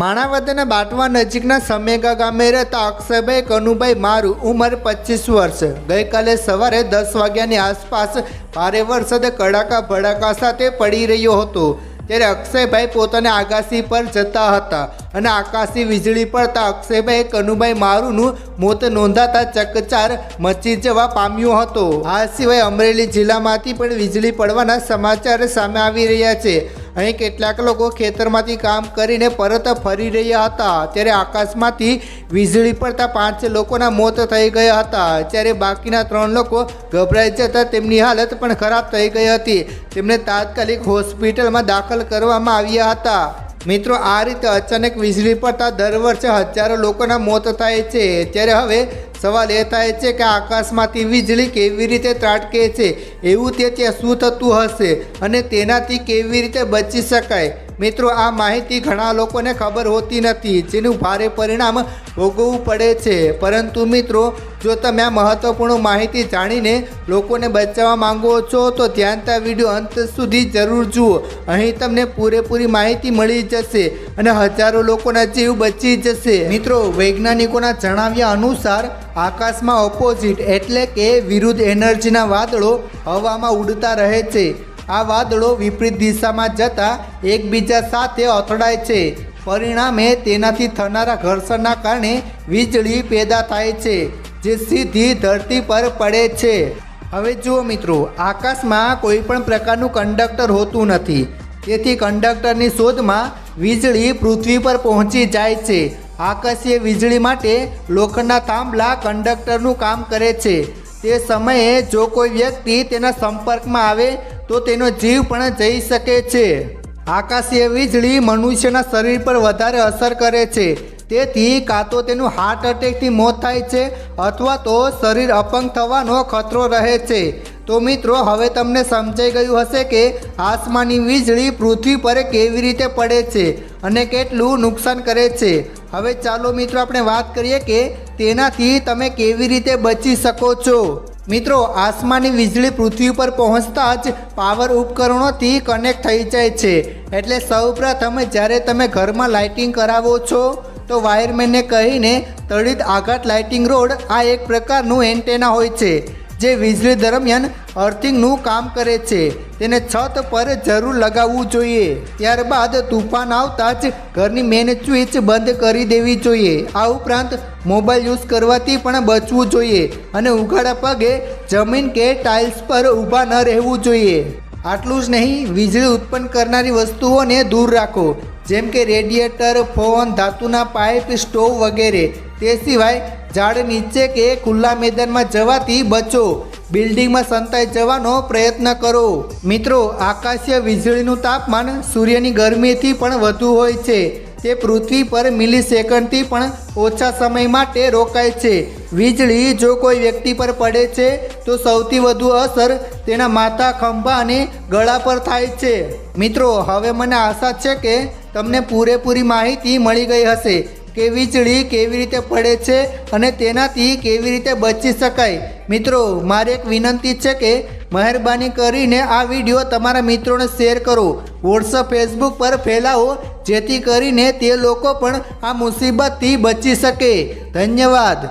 માણાવદરના બાટવા નજીકના સમેગા ગામે રહેતા અક્ષયભાઈ કનુભાઈ મારું ઉંમર પચીસ વર્ષ. ગઈકાલે સવારે દસ વાગ્યાની આસપાસ ભારે વરસાદ કડાકા ભડાકા સાથે પડી રહ્યો હતો. ત્યારે અક્ષયભાઈ પોતાને આગાસી પર જતા હતા અને આકાશી વીજળી પડતા અક્ષયભાઈ કનુભાઈ મારુનું મોત નોંધાતા ચકચાર મચી જવા પામ્યો હતો. આ સિવાય અમરેલી જિલ્લામાંથી પણ વીજળી પડવાના સમાચાર સામે આવી રહ્યા છે. અહીં કેટલાક લોકો ખેતરમાંથી કામ કરીને પરત ફરી રહ્યા હતા. ત્યારે આકાશમાંથી વીજળી પડતા પાંચ લોકોના મોત થઈ ગયા હતા. જ્યારે બાકીના ત્રણ લોકો ગભરાઈ જતા તેમની હાલત પણ ખરાબ થઈ ગઈ હતી. તેમને તાત્કાલિક હોસ્પિટલમાં દાખલ કરવામાં આવ્યા હતા. મિત્રો, આ રીતે અચાનક વીજળી પડતા દર વર્ષે હજારો લોકોના મોત થાય છે. ત્યારે હવે સવાલ એ થાય છે કે આકાશમાંથી વીજળી કેવી રીતે ત્રાટકે છે? એવું તે ત્યાં શું થતું હશે? અને તેનાથી કેવી રીતે બચી શકાય? મિત્રો, આ માહિતી ઘણા લોકોને ખબર હોતી નથી, જેનું ભારે પરિણામ ભોગવવું પડે છે. પરંતુ મિત્રો, જો તમે આ મહત્વપૂર્ણ માહિતી જાણીને લોકોને બચાવવા માંગો છો, તો ધ્યાનતા વીડિયો અંત સુધી જરૂર જુઓ. અહીં તમને પૂરેપૂરી માહિતી મળી જશે. અને હજારો લોકોના જીવ બચી જશે. મિત્રો, વૈજ્ઞાનિકોના જણાવ્યા અનુસાર, આકાશમાં ઓપોઝિટ એટલે કે વિરુદ્ધ એનર્જીના વાદળો હવામાં ઉડતા રહે છે. આ વાદળો વિપરીત દિશામાં જતા એકબીજા સાથે અથડાય છે. પરિણામે તેનાથી થનારા ઘર્ષણના કારણે વીજળી પેદા થાય છે, જે સીધી ધરતી પર પડે છે. હવે જુઓ મિત્રો, આકાશમાં કોઈ પણ પ્રકારનું કંડક્ટર હોતું નથી. તેથી કંડક્ટરની શોધમાં વીજળી પૃથ્વી પર પહોંચી જાય છે. આકાશીય વીજળી માટે લોખંડના થાંભલા કંડક્ટરનું કામ કરે છે. તે સમયે જો કોઈ વ્યક્તિ તેના સંપર્કમાં આવે, તો તેનો જીવ પણ જઈ શકે છે. આકાશીય વીજળી મનુષ્યના શરીર પર વધારે અસર કરે છે. તેથી કાં તો તેનું હાર્ટ અટેકથી મોત થાય છે અથવા તો શરીર અપંગ થવાનો ખતરો રહે છે. તો મિત્રો, હવે તમને સમજાઈ ગયું હશે કે આસમાની વીજળી પૃથ્વી પર કેવી રીતે પડે છે અને કેટલું નુકસાન કરે છે. હવે ચાલો મિત્રો, આપણે વાત કરીએ કે તેનાથી તમે કેવી રીતે બચી શકો છો. મિત્રો, આસમાની વીજળી પૃથ્વી પર પહોંચતા જ પાવર ઉપકરણોથી કનેક્ટ થઈ જાય છે. એટલે સૌપ્રથમ જ્યારે તમે ઘરમાં લાઇટિંગ કરાવો છો તો વાયરમેનને કહીને તડિત આઘાત લાઇટિંગ રોડ આ એક પ્રકારનું એન્ટેના હોય છે, જે વીજળી દરમિયાન અર્થિંગનું કામ કરે છે. તેને છત પર જરૂર લગાવવું જોઈએ. ત્યારબાદ તુફાન આવતા જ ઘરની મેન સ્વિચ બંધ કરી દેવી જોઈએ. આ ઉપરાંત મોબાઈલ યુઝ કરવાથી પણ બચવું જોઈએ અને ઉઘાડા પગે જમીન કે ટાઇલ્સ પર ઊભા ન રહેવું જોઈએ. આટલું જ નહીં, વીજળી ઉત્પન્ન કરનારી વસ્તુઓને દૂર રાખો. જેમ કે રેડિયેટર, ફોન, ધાતુના પાઇપ, સ્ટોવ વગેરે. તે સિવાય ઝાડ નીચે કે ખુલ્લા મેદાનમાં જવાથી બચો. બિલ્ડિંગમાં સંતાઈ જવાનો પ્રયત્ન કરો. મિત્રો, આકાશીય વીજળીનું તાપમાન સૂર્યની ગરમીથી પણ વધુ હોય છે. તે પૃથ્વી પર મિલી સેકન્ડથી પણ ઓછા સમય માટે રોકાય છે. વીજળી જો કોઈ વ્યક્તિ પર પડે છે, તો સૌથી વધુ અસર તેના માથા, ખંભા અને ગળા પર થાય છે. મિત્રો, હવે મને આશા છે કે તમને પૂરેપૂરી માહિતી મળી ગઈ હશે કે વીજળી કેવી રીતે પડે છે અને તેનાથી કેવી રીતે બચી શકાય. મિત્રો, મારી એક વિનંતી છે કે મહેરબાની કરીને આ વીડિયો તમારા મિત્રોને શેર કરો. વોટ્સઅપ ફેસબુક પર ફેલાવો, જેથી કરીને તે લોકો પણ આ મુસીબતથી બચી શકે. ધન્યવાદ.